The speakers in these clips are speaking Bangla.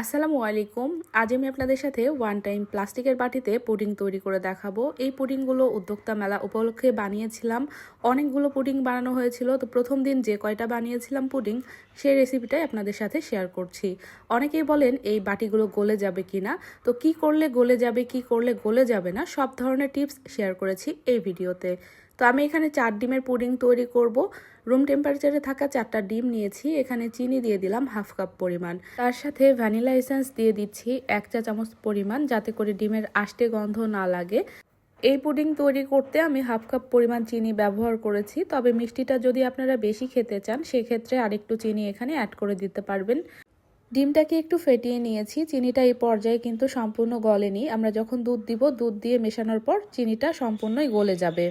আসসালামু আলাইকুম। আজ আমি আপনাদের সাথে ওয়ান টাইম প্লাস্টিকের বাটিতে পুডিং তৈরি করে দেখাবো। এই পুডিংগুলো উদ্যোক্তা মেলা উপলক্ষে বানিয়েছিলাম। অনেকগুলো পুডিং বানানো হয়েছিল। তো প্রথম দিন যে কয়টা বানিয়েছিলাম পুডিং, সেই রেসিপিটাই আপনাদের সাথে শেয়ার করছি। অনেকেই বলেন, এই বাটিগুলো গলে যাবে কি না? তো কি করলে গলে যাবে, কি করলে গলে যাবে না? সব ধরনের টিপস শেয়ার করেছি এই ভিডিওতে তো আমি এখানে চার ডিমের পুডিং তৈরি করব। রুম টেম্পারেচারে থাকা চারটা ডিম নিয়েছি। এখানে চিনি দিয়ে দিলাম হাফ কাপ পরিমাণ। তার সাথে ভ্যানিলা এসেন্স দিয়ে দিচ্ছি এক চা চামচ পরিমাণ যাতে করে ডিমের আষ্টে গন্ধ না লাগে। এই পুডিং তৈরি করতে আমি হাফ কাপ পরিমাণ চিনি ব্যবহার করেছি। তবে মিষ্টিটা যদি আপনারা বেশি খেতে চান, সেক্ষেত্রে আরেকটু চিনি এখানে অ্যাড করে দিতে পারবেন। ডিমটাকে একটু ফেটিয়ে নিয়েছি। চিনিটা এই পর্যায়ে কিন্তু সম্পূর্ণ গলেনি। আমরা যখন দুধ দিব, দুধ দিয়ে মেশানোর পর চিনিটা সম্পূর্ণই গলে যাবে।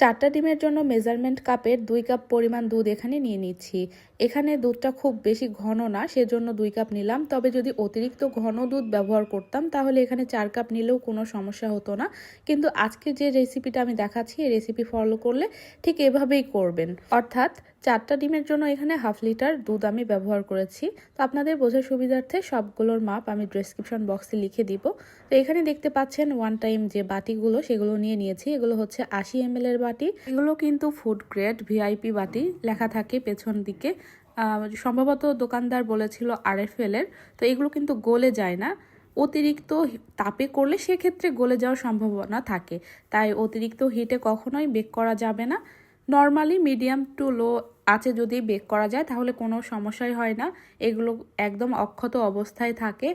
চারটা ডিমের জন্য মেজারমেন্ট কাপের দুই কাপ পরিমাণ দুধ এখানে নিয়ে নিচ্ছি। এখানে দুধটা খুব বেশি ঘন না, সেজন্য দুই কাপ নিলাম। তবে যদি অতিরিক্ত ঘন দুধ ব্যবহার করতাম, তাহলে এখানে চার কাপ নিলেও কোনো সমস্যা হতো না। কিন্তু আজকে যে রেসিপিটা আমি দেখাচ্ছি, এই রেসিপি ফলো করলে ঠিক এভাবেই করবেন। অর্থাৎ চারটা ডিমের জন্য এখানে হাফ লিটার দুধ আমি ব্যবহার করেছি। তো আপনাদের বোঝার সুবিধার্থে সবগুলোর মাপ আমি ডেসক্রিপশন বক্সে লিখে দিব। তো এখানে দেখতে পাচ্ছেন ওয়ান টাইম যে বাটিগুলো, সেগুলো নিয়ে নিয়েছি। এগুলো হচ্ছে আশি এম এর বাটি এগুলো কিন্তু ফুড গ্রেড ভিআইপি বাটি লেখা থাকে পেছন দিকে। সম্ভবত দোকানদার বলেছিল আরএফএল এর, তো এগুলো কিন্তু গলে যায় না। অতিরিক্ত তাপে করলে সেক্ষেত্রে গলে যাওয়ার সম্ভাবনা থাকে। তাই অতিরিক্ত হিটে কখনোই বেক করা যাবে না। নর্মালি মিডিয়াম টু লো আছে যদি বেক করা যায়, তাহলে কোনো সমস্যাই হয় না। এগুলো একদম অক্ষত অবস্থায় থাকে।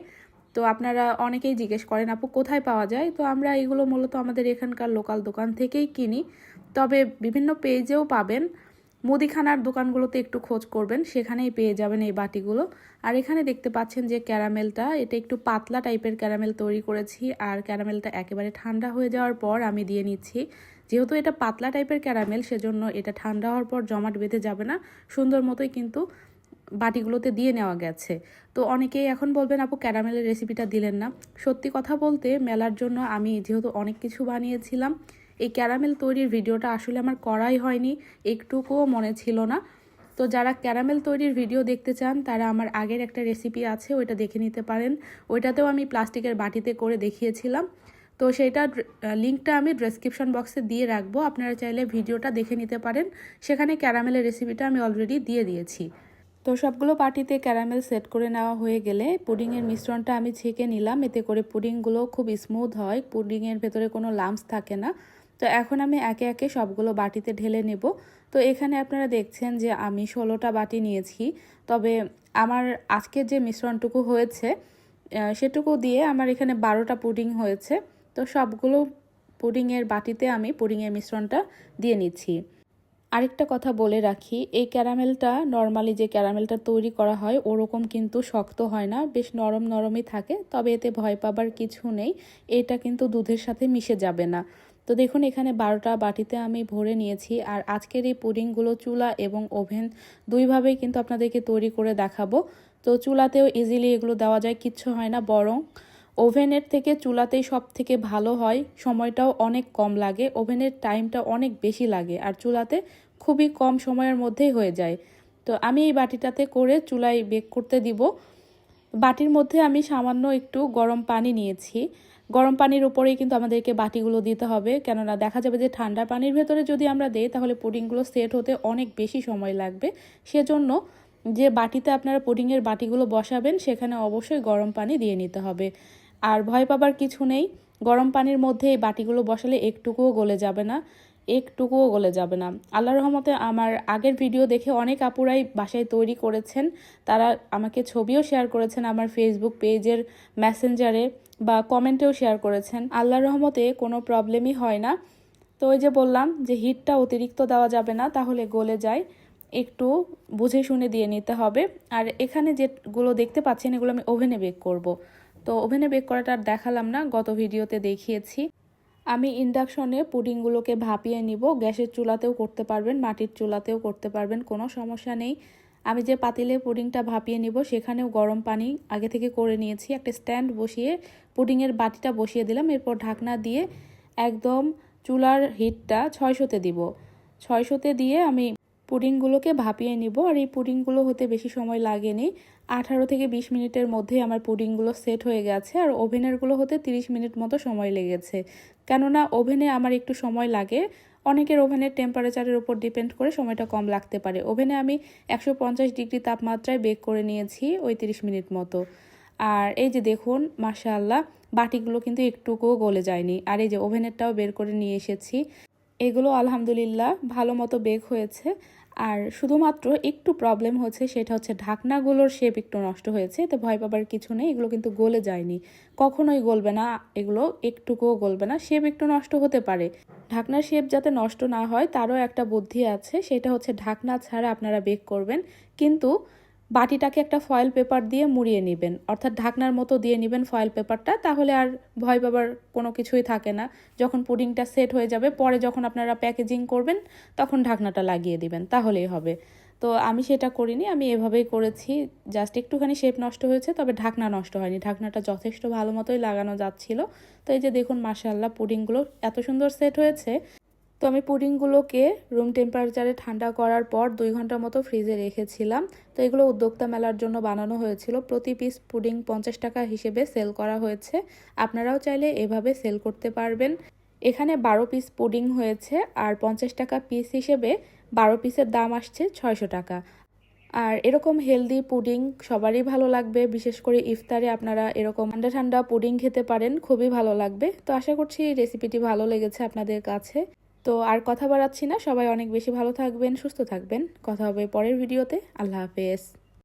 তো আপনারা অনেকেই জিজ্ঞেস করেন, আপু, কোথায় পাওয়া যায়? তো আমরা এগুলো মূলত আমাদের এখানকার লোকাল দোকান থেকেই কিনি। তবে বিভিন্ন পেজেও পাবেন। মুদিখানার দোকানগুলোতে একটু খোঁজ করবেন, সেখানেই পেয়ে যাবেন এই বাটিগুলো। আর এখানে দেখতে পাচ্ছেন যে ক্যারামেলটা, এটা একটু পাতলা টাইপের ক্যারামেল তৈরি করেছি আর ক্যারামেলটা একেবারে ঠান্ডা হয়ে যাওয়ার পর আমি দিয়ে নিচ্ছি। যেহেতু এটা পাতলা টাইপের ক্যারামেল, সেজন্য এটা ঠান্ডা হওয়ার পর জমাট বেঁধে যাবে না। সুন্দর মতোই কিন্তু বাটিগুলোতে দিয়ে নেওয়া গেছে। তো অনেকেই এখন বলবেন, আপু, ক্যারামেলের রেসিপিটা দিলেন না। সত্যি কথা বলতে, মেলার জন্য আমি যেহেতু অনেক কিছু বানিয়েছিলাম এই ক্যারামেল তৈরির ভিডিওটা আসলে আমার করাই হয়নি, একটুকুও মনে ছিল না। তো যারা ক্যারামেল তৈরির ভিডিও দেখতে চান, তারা আমার আগের একটা রেসিপি আছে, ওইটা দেখে নিতে পারেন। ওইটাতেও আমি প্লাস্টিকের বাটিতে করে দেখিয়েছিলাম। তো সেইটা লিঙ্কটা আমি ডেসক্রিপশন বক্সে দিয়ে রাখব। আপনারা চাইলে ভিডিওটা দেখে নিতে পারেন। সেখানে ক্যারামেলের রেসিপিটা আমি অলরেডি দিয়ে দিয়েছি। তো সবগুলো পাটিতে ক্যারামেল সেট করে নেওয়া হয়ে গেলে পুডিংয়ের মিশ্রণটা আমি ছেঁকে নিলাম। এতে করে পুডিংগুলো খুব স্মুথ হয়। পুডিংয়ের ভেতরে কোনো লাম্পস থাকে না। তো এখন আমি একে একে সবগুলো বাটিতে ঢেলে নেব। তো এখানে আপনারা দেখছেন যে আমি ষোলোটা বাটি নিয়েছি। তবে আমার আজকের যে মিশ্রণটুকু হয়েছে সেটুকু দিয়ে আমার এখানে বারোটা পুডিং হয়েছে। তো সবগুলো পুডিংয়ের বাটিতে আমি পুডিংয়ের মিশ্রণটা দিয়ে নিচ্ছি। আরেকটা কথা বলে রাখি, এই ক্যারামেলটা, নর্মালি যে ক্যারামেলটা তৈরি করা হয়, ওরকম কিন্তু শক্ত হয় না, বেশ নরম নরমই থাকে, তবে এতে ভয় পাবার কিছু নেই, এটা কিন্তু দুধের সাথে মিশে যাবে না। তো দেখুন, এখানে বারোটা বাটিতে আমি ভরে নিয়েছি। আর আজকের এই পুডিংগুলো চুলা এবং ওভেন দুইভাবেই কিন্তু আপনাদেরকে তৈরি করে দেখাবো। তো চুলাতেও ইজিলি এগুলো দেওয়া যায়, কিচ্ছু হয় না। বরং ওভেনের থেকে চুলাতেই সব থেকে ভালো হয়, সময়টাও অনেক কম লাগে, ওভেনের টাইমটা অনেক বেশি লাগে, আর চুলাতে খুবই কম সময়ের মধ্যেই হয়ে যায়। তো আমি এই বাটিটাতে করে চুলায় বেক করতে দিব। বাটির মধ্যে আমি সামান্য একটু গরম পানি নিয়েছি। গরম পানির উপরেই কিন্তু আমাদেরকে বাটিগুলো দিতে হবে। কেননা দেখা যাবে যে ঠান্ডা পানির ভেতরে যদি আমরা দেই, তাহলে পুডিংগুলো সেট হতে অনেক বেশি সময় লাগবে। সেজন্য যে বাটিতে আপনারা পুডিংয়ের বাটিগুলো বসাবেন, সেখানে অবশ্যই গরম পানি দিয়ে নিতে হবে। আর ভয় পাবার কিছু নেই, গরম পানির মধ্যে এই বাটিগুলো বসালে একটুকুও গলে যাবে না। একটুকুও গলে যাবে না। আল্লাহ রহমতে আমার আগের ভিডিও দেখে অনেক আপুরাই বাসায় তৈরি করেছেন। তারা আমাকে ছবিও শেয়ার করেছেন আমার ফেসবুক পেজের মেসেঞ্জারে বা কমেন্টেও শেয়ার করেছেন। আল্লাহ রহমতে কোনো প্রবলেমই হয় না। তো ওই যে বললাম যে হিটটা অতিরিক্ত দেওয়া যাবে না, তাহলে গলে যায়। একটু বুঝে শুনে দিয়ে নিতে হবে। আর এখানে যেগুলো দেখতে পাচ্ছেন, এগুলো আমি ওভেনে বেক করব। তো ওভেনে বেক করাটা আর দেখালাম না, গত ভিডিওতে দেখিয়েছি। আমি ইন্ডাকশনে পুডিংগুলোকে ভাপিয়ে নিব। গ্যাসের চুলাতেও করতে পারবেন, মাটির চুলাতেও করতে পারবেন, কোনো সমস্যা নেই। আমি যে পাতিলে পুডিংটা ভাপিয়ে নিব, সেখানেও গরম পানি আগে থেকে করে নিয়েছি। একটা স্ট্যান্ড বসিয়ে পুডিংয়ের বাটিটা বসিয়ে দিলাম। এরপর ঢাকনা দিয়ে একদম চুলার হিটটা ছয়শোতে দিব। ছয়শোতে দিয়ে আমি পুডিংগুলোকে ভাপিয়ে নিব। আর এই পুডিংগুলো হতে বেশি সময় লাগেনি। আঠারো থেকে বিশ মিনিটের মধ্যেই আমার পুডিংগুলো সেট হয়ে গেছে আর ওভেনেরগুলো হতে তিরিশ মিনিট মতো সময় লেগেছে। কেননা ওভেনে আমার একটু সময় লাগে, অনেকের ওভেনের টেম্পারেচারের উপর ডিপেন্ড করে সময়টা কম লাগতে পারে। ওভেনে আমি একশো পঞ্চাশ ডিগ্রি তাপমাত্রায় বেক করে নিয়েছি ওই তিরিশ মিনিট মতো। আর এই যে দেখুন, মাশাআল্লাহ, বাটিগুলো কিন্তু একটুকুও গলে যায়নি। আর এই যে ওভেনেরটাও বের করে নিয়ে এসেছি। এগুলো আলহামদুলিল্লাহ ভালো মতো বেক হয়েছে। আর শুধুমাত্র একটু প্রবলেম হচ্ছে, সেটা হচ্ছে ঢাকনাগুলোর শেপ একটু নষ্ট হয়েছে, তো ভয় পাবার কিছু নেই, এগুলো কিন্তু গলে যায়নি। কখনোই গলবে না, এগুলো একটুকুও গলবে না শেপ একটু নষ্ট হতে পারে। ঢাকনার শেপ যাতে নষ্ট না হয়, তারও একটা বুদ্ধি আছে, সেটা হচ্ছে ঢাকনা ছাড়া আপনারা বেক করবেন। কিন্তু বাটিটাকে একটা ফয়েল পেপার দিয়ে মুড়িয়ে নেবেন। অর্থাৎ ঢাকনার মতো দিয়ে নেবেন ফয়েল পেপারটা তাহলে আর ভয় পাবার কোনো কিছুই থাকে না। যখন পুডিংটা সেট হয়ে যাবে, পরে যখন আপনারা প্যাকেজিং করবেন, তখন ঢাকনাটা লাগিয়ে দিবেন। তাহলেই হবে। তো আমি সেটা করিনি, আমি এভাবেই করেছি। জাস্ট একটুখানি শেপ নষ্ট হয়েছে, তবে ঢাকনা নষ্ট হয়নি। ঢাকনাটা যথেষ্ট ভালো মতোই লাগানো যাচ্ছিল। তো এই যে দেখুন মাসাল্লাহ পুডিংগুলো এত সুন্দর সেট হয়েছে। তো আমি পুডিংগুলোকে রুম টেম্পারেচারে ঠান্ডা করার পর দুই ঘণ্টা মতো ফ্রিজে রেখেছিলাম। তো এগুলো উদ্যোক্তা মেলার জন্য বানানো হয়েছিল। প্রতি পিস পুডিং পঞ্চাশ টাকা হিসেবে সেল করা হয়েছে। আপনারাও চাইলে এভাবে সেল করতে পারবেন। এখানে বারো পিস পুডিং হয়েছে আর পঞ্চাশ টাকা পিস হিসেবে বারো পিসের দাম আসছে ছয়শো টাকা। আর এরকম হেলদি পুডিং সবারই ভালো লাগবে। বিশেষ করে ইফতারে আপনারা এরকম ঠান্ডা ঠান্ডা পুডিং খেতে পারেন, খুবই ভালো লাগবে। তো আশা করছি রেসিপিটি ভালো লেগেছে আপনাদের কাছে। তো আর কথা বাড়াচ্ছি না। সবাই অনেক বেশি ভালো থাকবেন, সুস্থ থাকবেন। কথা হবে পরের ভিডিওতে। আল্লাহ হাফেজ।